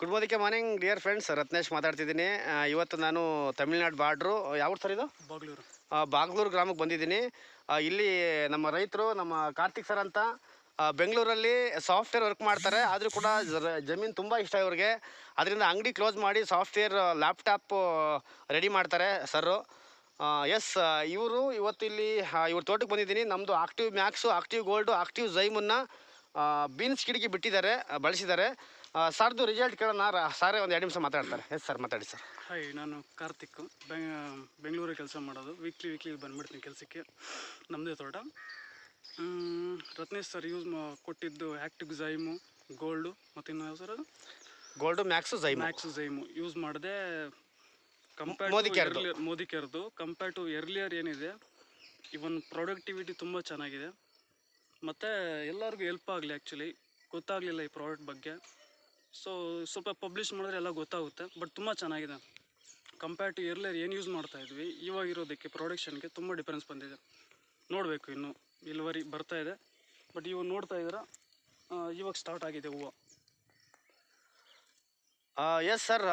Good morning morning dear friends Ratnesh ಮಾತಾಡ್ತಿದ್ದೀನಿ. ಇವತ್ತು ನಾನು ತಮಿಳ್ನಾಡು ಬಾರ್ಡ್ರು. ಯಾವ ಸರ್ ಇದು? ಬಾಗ್ಲೂರು. ಬಾಗ್ಲೂರು ಗ್ರಾಮಕ್ಕೆ ಬಂದಿದ್ದೀನಿ. ಇಲ್ಲಿ ನಮ್ಮ ರೈತರು ನಮ್ಮ ಕಾರ್ತಿಕ್ ಸರ್ ಅಂತ ಬೆಂಗಳೂರಲ್ಲಿ ಸಾಫ್ಟ್ವೇರ್ ವರ್ಕ್ ಮಾಡ್ತಾರೆ. ಆದರೂ ಕೂಡ ಜಮೀನು ತುಂಬ ಇಷ್ಟ ಇವ್ರಿಗೆ. ಅದರಿಂದ ಅಂಗಡಿ ಕ್ಲೋಸ್ ಮಾಡಿ ಸಾಫ್ಟ್ವೇರ್ ಲ್ಯಾಪ್ಟಾಪ್ ರೆಡಿ ಮಾಡ್ತಾರೆ ಸರ್ ಎಸ್ ಇವರು ಇವತ್ತು ಇಲ್ಲಿ ಇವ್ರ ತೋಟಕ್ಕೆ ಬಂದಿದ್ದೀನಿ. ನಮ್ಮದು active max active gold active ಝೈಮನ್ನು beans ಕಿಡಿಗೆ ಬಿಟ್ಟಿದ್ದಾರೆ ಬಳಸಿದ್ದಾರೆ. ಸರ್ದು ರಿಸಲ್ಟ್ ಕೇಳೋಣ ಸಾರೇ ಒಂದು ಎರಡು ನಿಮಿಷ ಮಾತಾಡ್ತಾರೆ. ಎಸ್ ಸರ್ ಮಾತಾಡಿ ಸರ್ ಹಾಯ್ ನಾನು ಕಾರ್ತಿಕ್. ಬೆಂಗಳೂರಿಗೆ ಕೆಲಸ ಮಾಡೋದು. ವೀಕ್ಲಿ ವೀಕ್ಲಿ ಬಂದುಬಿಡ್ತೀನಿ ಕೆಲಸಕ್ಕೆ. ನಮ್ಮದೇ ತೋಟ. ರತ್ನೇಶ್ ಸರ್ ಯೂಸ್ ಕೊಟ್ಟಿದ್ದು ಆ್ಯಕ್ಟಿವ್ ಝೈಮು ಗೋಲ್ಡು ಮತ್ತು ಇನ್ನು ಯಾವ ಸರ್ ಅದು? Gold max zyme max zyme use ಮಾಡಿದೆ ಕಂಪೇರ್ ಮೋದಿ. ಮೋದಿ ಕೇರ್ದು. ಕಂಪೇರ್ ಟು ಎರ್ಲಿಯರ್ ಏನಿದೆ ಇವನ್ ಪ್ರೊಡಕ್ಟಿವಿಟಿ ತುಂಬ ಚೆನ್ನಾಗಿದೆ. ಮತ್ತು ಎಲ್ಲರಿಗೂ ಹೆಲ್ಪ್ ಆಗಲಿ ಆ್ಯಕ್ಚುಲಿ ಗೊತ್ತಾಗಲಿಲ್ಲ ಈ ಪ್ರಾಡಕ್ಟ್ ಬಗ್ಗೆ. ಸೊ ಸ್ವಲ್ಪ ಪಬ್ಲಿಷ್ ಮಾಡಿದ್ರೆ ಎಲ್ಲ ಗೊತ್ತಾಗುತ್ತೆ ಬಟ್ ತುಂಬ ಚೆನ್ನಾಗಿದೆ. ಕಂಪೇರ್ ಟು ಇರ್ಲಿಯರ್ ಏನು ಯೂಸ್ ಮಾಡ್ತಾ ಇದ್ವಿ, ಇವಾಗ ಇರೋದಕ್ಕೆ ಪ್ರೊಡಕ್ಷನ್ಗೆ ತುಂಬ ಡಿಫ್ರೆನ್ಸ್ ಬಂದಿದೆ. ನೋಡಬೇಕು ಇನ್ನು, ಇಳುವರಿ ಬರ್ತಾ ಇದೆ. ಬಟ್ ಇವಾಗ ನೋಡ್ತಾ ಇದ್ದೀರಾ ಇವಾಗ ಸ್ಟಾರ್ಟ್ ಆಗಿದೆ ಹೂವು. ಎಸ್ ಸರ್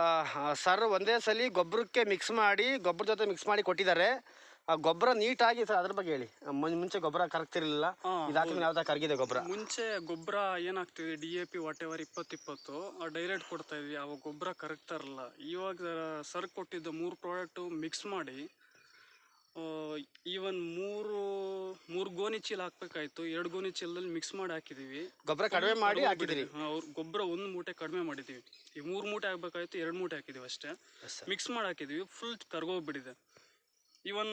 ಸರ್ ಒಂದೇ ಸಲ ಗೊಬ್ಬರಕ್ಕೆ ಮಿಕ್ಸ್ ಮಾಡಿ, ಗೊಬ್ಬರ ಜೊತೆ ಮಿಕ್ಸ್ ಮಾಡಿ ಕೊಟ್ಟಿದ್ದಾರೆ. ಆ ಗೊಬ್ಬರ ನೀಟಾಗಿ ಸರ್ ಅದ್ರ ಬಗ್ಗೆ ಹೇಳಿ. ಮುಂ- ಮುಂಚೆ ಗೊಬ್ಬರ ಕರಗ್ತಿರ್ಲಿಲ್ಲ. ಇರಲಿಲ್ಲ ಇದಾದ್ಮೇಲೆ ಯಾವ ಕರಗಿದೆ ಗೊಬ್ಬರ. ಮುಂಚೆ ಗೊಬ್ಬರ ಏನಾಗ್ತಿದೆ D A P whatever ಇಪ್ಪತ್ತಿಪ್ಪತ್ತು ಡೈರೆಕ್ಟ್ ಕೊಡ್ತಾ ಇದ್ವಿ. ಅವಾಗ ಗೊಬ್ಬರ ಕರೆಕ್ಟ್ ಇರಲ್ಲ ಇವಾಗ ಸರ್ ಕೊಟ್ಟಿದ್ದ ಮೂರು ಪ್ರಾಡಕ್ಟು ಮಿಕ್ಸ್ ಮಾಡಿ ಈವನ್ ಮೂರು ಮೂರು ಗೋಣಿ ಚೀಲ ಹಾಕ್ಬೇಕಾಯ್ತು. ಎರಡು ಗೋಣಿ ಚೀಲದಲ್ಲಿ ಮಿಕ್ಸ್ ಮಾಡಿ ಹಾಕಿದೀವಿ. ಗೊಬ್ಬರ ಕಡಿಮೆ ಮಾಡಿ ಹಾಕಿದೀವಿ. ಅವ್ರು ಗೊಬ್ಬರ ಒಂದು ಮೂಟೆ ಕಡಿಮೆ ಮಾಡಿದ್ದೀವಿ ಈ ಮೂರು ಮೂಟೆ ಹಾಕ್ಬೇಕಾಯ್ತು ಎರಡು ಮೂಟೆ ಹಾಕಿದ್ದೀವಿ ಅಷ್ಟೇ. ಮಿಕ್ಸ್ ಮಾಡಿ ಹಾಕಿದೀವಿ. ಫುಲ್ ಕರ್ಗೋಗ್ಬಿಟ್ಟಿದೆ. ಇವನ್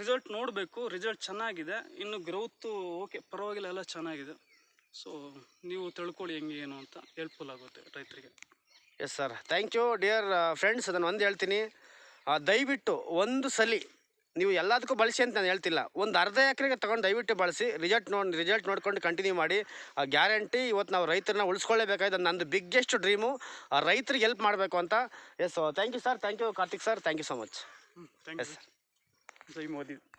ರಿಸಲ್ಟ್ ನೋಡಬೇಕು ರಿಸಲ್ಟ್ ಚೆನ್ನಾಗಿದೆ ಇನ್ನು ಗ್ರೋತು ಓಕೆ ಪರವಾಗಿಲ್ಲ ಎಲ್ಲ ಚೆನ್ನಾಗಿದೆ. ಸೊ ನೀವು ತಿಳ್ಕೊಳ್ಳಿ ಹೆಂಗೆ ಏನು ಅಂತ ಹೆಲ್ಪ್ಫುಲ್ ಆಗುತ್ತೆ ರೈತರಿಗೆ. Yes sir thank you dear friends ಅದನ್ನು ಒಂದು ಹೇಳ್ತೀನಿ. ಆ, ದಯವಿಟ್ಟು ಒಂದು ಸಲ ನೀವು ಎಲ್ಲದಕ್ಕೂ ಬಳಸಿ ಅಂತ ನಾನು ಹೇಳ್ತಿಲ್ಲ. ಒಂದು ಅರ್ಧ ಎಕರೆಗೆ ತೊಗೊಂಡು ದಯವಿಟ್ಟು ಬಳಸಿ ರಿಸಲ್ಟ್ ನೋಡಿ ರಿಸಲ್ಟ್ ನೋಡ್ಕೊಂಡು ಕಂಟಿನ್ಯೂ ಮಾಡಿ ಗ್ಯಾರಂಟಿ ಇವತ್ತು ನಾವು ರೈತರನ್ನ ಉಳಿಸ್ಕೊಳ್ಳೇಬೇಕಾಯ್ತು ನಂದು ಬಿಗ್ಗೆಸ್ಟ್ ಡ್ರೀಮು ರೈತರಿಗೆ ಹೆಲ್ಪ್ ಮಾಡಬೇಕು ಅಂತ. Yes thank you sir thank you Karthik sir thank you so much yes you Jai Modi